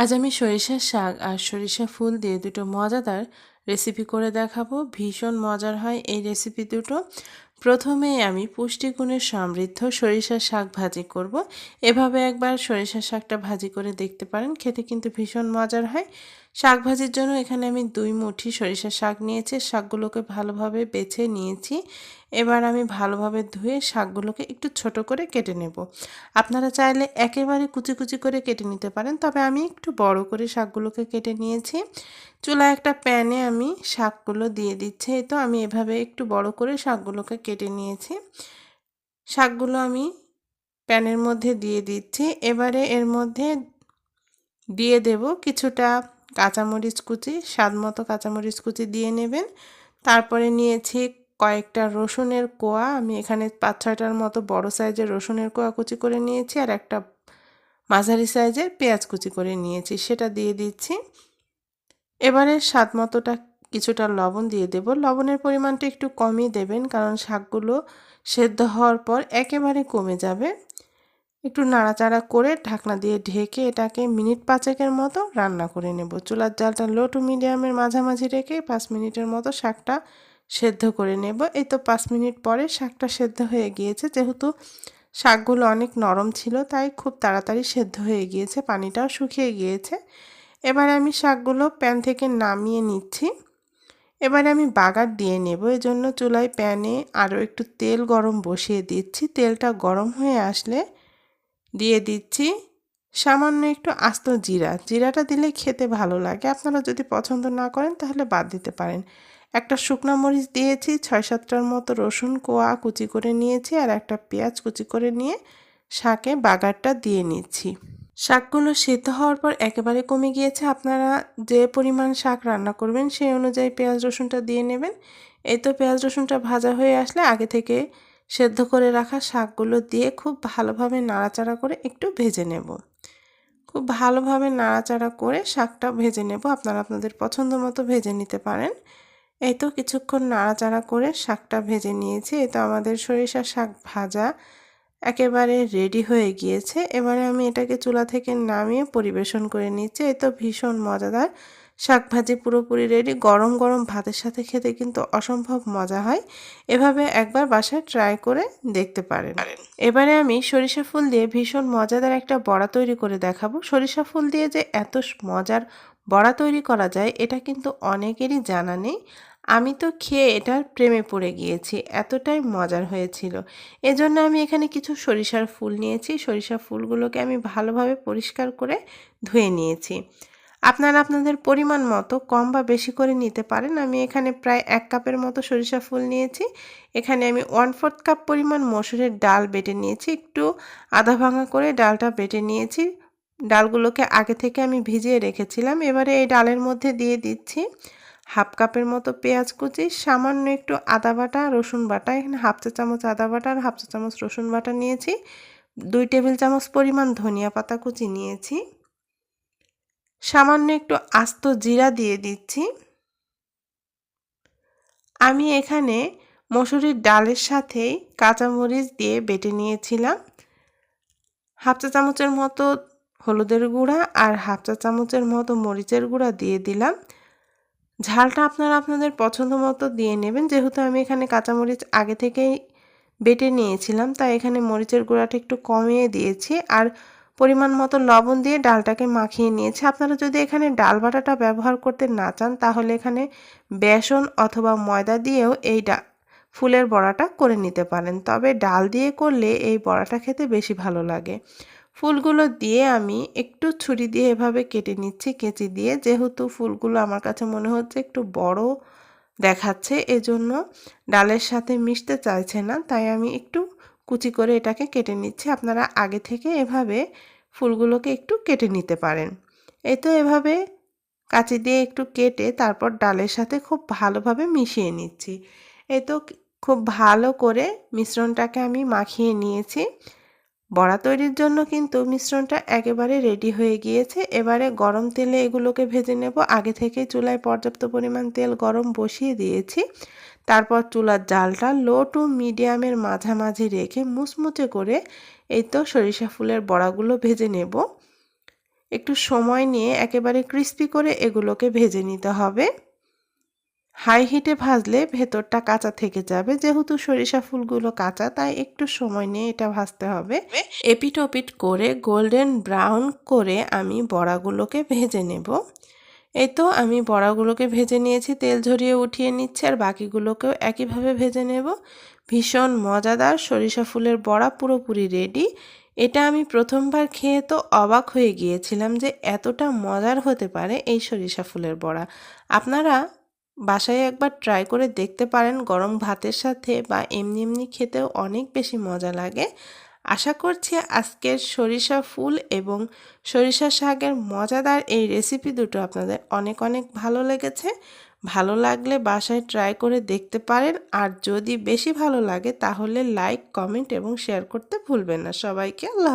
আজ আমি সরিষার শাক আর সরিষা ফুল দিয়ে দুটো মজাদার রেসিপি করে দেখাবো। ভীষণ মজার হয় এই রেসিপি দুটো। প্রথমেই আমি পুষ্টিগুণে সমৃদ্ধ সরিষার শাক ভাজি করব। এভাবে একবার সরিষার শাকটা ভাজি করে দেখতে পারেন, খেতে কিন্তু ভীষণ মজার হয়। শাক ভাজির জন্য এখানে আমি দুই মুঠি সরিষার শাক নিয়েছি, শাকগুলোকে ভালোভাবে বেছে নিয়েছি। এবার আমি ভালোভাবে ধুয়ে শাকগুলোকে একটু ছোট করে কেটে নেব। আপনারা চাইলে একেবারে কুচি কুচি করে কেটে নিতে পারেন, তবে আমি একটু বড় করে শাকগুলোকে কেটে নিয়েছি। চুলা একটা প্যানে আমি শাকগুলো দিয়ে দিচ্ছি তো আমি এভাবে একটু বড় করে শাকগুলোকে কেটে নিয়েছি। শাকগুলো আমি প্যানের মধ্যে দিয়ে দিচ্ছি। এবারে এর মধ্যে দিয়ে দেব কিছুটা কাঁচামরিচ কুচি, স্বাদ মতো কাঁচামরিচ কুচি দিয়ে নেবেন। তারপরে নিয়েছি কয়েকটা রসুনের কোয়া। আমি এখানে পাঁচ ছয়টার মতো বড় সাইজের রসুনের কোয়া কুচি করে নিয়েছি আর একটা মাঝারি সাইজের পেঁয়াজ কুচি করে নিয়েছি, সেটা দিয়ে দিচ্ছি। এবারে স্বাদ মতোটা কিছুটা লবণ দিয়ে দেব। লবণের পরিমাণটা একটু কমই দেবেন, কারণ শাকগুলো সেদ্ধ হওয়ার পর একেবারে কমে যাবে। একটু নাড়াচাড়া করে ঢাকনা দিয়ে ঢেকে এটাকে মিনিট পাঁচেকের মতো রান্না করে নেব। চুলার জালটা লো টু মিডিয়ামের মাঝামাঝি রেখে পাঁচ মিনিটের মতো শাকটা সেদ্ধ করে নেব। এই তো পাঁচ মিনিট পরে শাকটা সেদ্ধ হয়ে গিয়েছে। যেহেতু শাকগুলো অনেক নরম ছিল, তাই খুব তাড়াতাড়ি সেদ্ধ হয়ে গিয়েছে, পানিটাও শুকিয়ে গিয়েছে। এবারে আমি শাকগুলো প্যান থেকে নামিয়ে নিচ্ছি। এবারে আমি বাগার দিয়ে নেব। এজন্য চুলায় প্যানে আরও একটু তেল গরম বসিয়ে দিচ্ছি। তেলটা গরম হয়ে আসলে দিয়ে দিচ্ছি। সামান্য একটু আস্ত জিরা। জিরাটা দিলে খেতে ভালো লাগে। আপনারা যদি পছন্দ না করেন তাহলে বাদ দিতে পারেন। একটা শুকনো মরিচ দিয়েছি ছয় সাতটার মতো রসুন, কোয়া কুচি করে নিয়েছি আর একটা পেঁয়াজ কুচি করে নিয়ে শাকে বাগারটা দিয়ে নিচ্ছি। শাকগুলো সেদ্ধ হওয়ার পর একেবারে কমে গিয়েছে। আপনারা যে পরিমাণ শাক রান্না করবেন সেই অনুযায়ী পেঁয়াজ রসুনটা দিয়ে নেবেন। এই তো পেঁয়াজ রসুনটা ভাজা হয়ে আসলে আগে থেকে সেদ্ধ করে রাখা শাকগুলো দিয়ে খুব ভালোভাবে নাড়াচাড়া করে একটু ভেজে নেব। খুব ভালোভাবে নাড়াচাড়া করে শাকটা ভেজে নেব। আপনারা আপনাদের পছন্দ মতো ভেজে নিতে পারেন। এই তো কিছুক্ষণ নাড়াচাড়া করে শাকটা ভেজে নিয়েছি। এই তো আমাদের সরিষা শাক ভাজা একেবারে রেডি হয়ে গিয়েছে। এবারে আমি এটাকে চুলা থেকে নামিয়ে পরিবেশন করে নিচ্ছি। এই তো ভীষণ মজাদার শাক ভাজি পুরোপুরি রেডি গরম গরম ভাতের সাথে খেতে কিন্তু অসম্ভব মজা হয়। এভাবে একবার বাসায় ট্রাই করে দেখতে পারেন। এবারে আমি সরিষা ফুল দিয়ে ভীষণ মজাদার একটা বড়া তৈরি করে দেখাবো। সরিষা ফুল দিয়ে যে এত মজার বড়া তৈরি করা যায়, এটা কিন্তু অনেকেরই জানা নেই। আমি তো খেয়ে এটার প্রেমে পড়ে গিয়েছি, এতটাই মজার হয়েছিল। এজন্য আমি এখানে কিছু সরিষার ফুল নিয়েছি। সরিষার ফুলগুলোকে আমি ভালোভাবে পরিষ্কার করে ধুয়ে নিয়েছি। আপনারা আপনাদের পরিমাণ মতো কম বা বেশি করে নিতে পারেন। আমি এখানে প্রায় এক কাপের মতো সরিষা ফুল নিয়েছি। এখানে আমি ওয়ান ফোর্থ কাপ পরিমাণ মসুরের ডাল বেটে নিয়েছি। একটু আধা ভাঙা করে ডালটা বেটে নিয়েছি। ডালগুলোকে আগে থেকে আমি ভিজিয়ে রেখেছিলাম। এবারে এই ডালের মধ্যে দিয়ে দিচ্ছি হাফ কাপের মতো পেঁয়াজ কুচি, সামান্য একটু আদা বাটা, রসুন বাটা, এখানে হাফ চা চামচ আদা বাটা আর হাফ চা চামচ রসুন বাটা নিয়েছি। দুই টেবিল চামচ পরিমাণ ধনিয়া পাতা কুচি নিয়েছি। সামান্য একটু আস্ত জিরা দিয়ে দিচ্ছি। আমি এখানে মসুরির ডালের সাথেই কাঁচামরিচ দিয়ে বেটে নিয়েছিলাম। হাফ চা চামচের মতো হলুদের গুঁড়া আর হাফ চা চামচের মতো মরিচের গুঁড়া দিয়ে দিলাম। ঝালটা আপনারা আপনাদের পছন্দ মতো দিয়ে নেবেন। যেহেতু আমি এখানে কাঁচামরিচ আগে থেকেই বেটে নিয়েছিলাম, তাই এখানে মরিচের গুঁড়াটা একটু কমিয়ে দিয়েছি। আর পরিমাণ মতো লবণ দিয়ে ডালটাকে মাখিয়ে নিয়েছি। আপনারা যদি এখানে ডাল বাটাটা ব্যবহার করতে না চান, তাহলে এখানে বেসন অথবা ময়দা দিয়েও এই ফুলের বড়াটা করে নিতে পারেন। তবে ডাল দিয়ে করলে এই বড়াটা খেতে বেশি ভালো লাগে। ফুলগুলো দিয়ে আমি একটু ছুরি দিয়ে এভাবে কেটে নিচ্ছি, কেচি দিয়ে। যেহেতু ফুলগুলো আমার কাছে মনে হচ্ছে একটু বড় দেখাচ্ছে, এজন্য ডালের সাথে মিশতে চাইছে না। তাই আমি একটু কুচি করে এটাকে কেটে নিচ্ছি। আপনারা আগে থেকে এভাবে ফুলগুলোকে একটু কেটে নিতে পারেন। এই তো এভাবে কাঁচি দিয়ে একটু কেটে তারপর ডালের সাথে খুব ভালোভাবে মিশিয়ে নিচ্ছি। এই তো খুব ভালো করে মিশ্রণটাকে আমি মাখিয়ে নিয়েছি। বড়া তৈরির জন্য কিন্তু মিশ্রণটা একেবারে রেডি হয়ে গিয়েছে। এবারে গরম তেলে এগুলোকে ভেজে নেব। আগে থেকে চুলায় পর্যাপ্ত পরিমাণ তেল গরম বসিয়ে দিয়েছি। তারপর চুলার জালটা লো টু মিডিয়ামের মাঝামাঝি রেখে মুচমুচে করে এই তো সরিষা ফুলের বড়াগুলো ভেজে নেব। একটু সময় নিয়ে একেবারে ক্রিস্পি করে এগুলোকে ভেজে নিতে হবে। হাই হিটে ভাজলে ভেতরটা কাঁচা থেকে যাবে। যেহেতু সরিষা ফুলগুলো কাঁচা, তাই একটু সময় নিয়ে এটা ভাজতে হবে। এপিট ওপিট করে গোল্ডেন ব্রাউন করে আমি বড়াগুলোকে ভেজে নেব। এই তো আমি বড়াগুলোকে ভেজে নিয়েছি, তেল ঝরিয়ে উঠিয়ে নিচ্ছি আর বাকিগুলোকেও একইভাবে ভেজে নেব। ভীষণ মজাদার সরিষা ফুলের বড়া পুরোপুরি রেডি। এটা আমি প্রথমবার খেয়ে তো অবাক হয়ে গিয়েছিলাম যে এতটা মজার হতে পারে এই সরিষা ফুলের বড়া। আপনারা বাসায় একবার ট্রাই করে দেখতে পারেন গরম ভাতের সাথে বা এমনি এমনি খেতেও অনেক বেশি মজা লাগে। আশা করছি আজকের সরিষা ফুল এবং সরিষা শাকের মজাদার এই রেসিপি দুটো আপনাদের অনেক অনেক ভালো লেগেছে। ভালো লাগলে বাসায় ট্রাই করে দেখতে পারেন। আর যদি বেশি ভালো লাগে তাহলে লাইক কমেন্ট এবং শেয়ার করতে ভুলবেন না। সবাইকে আল্লাহ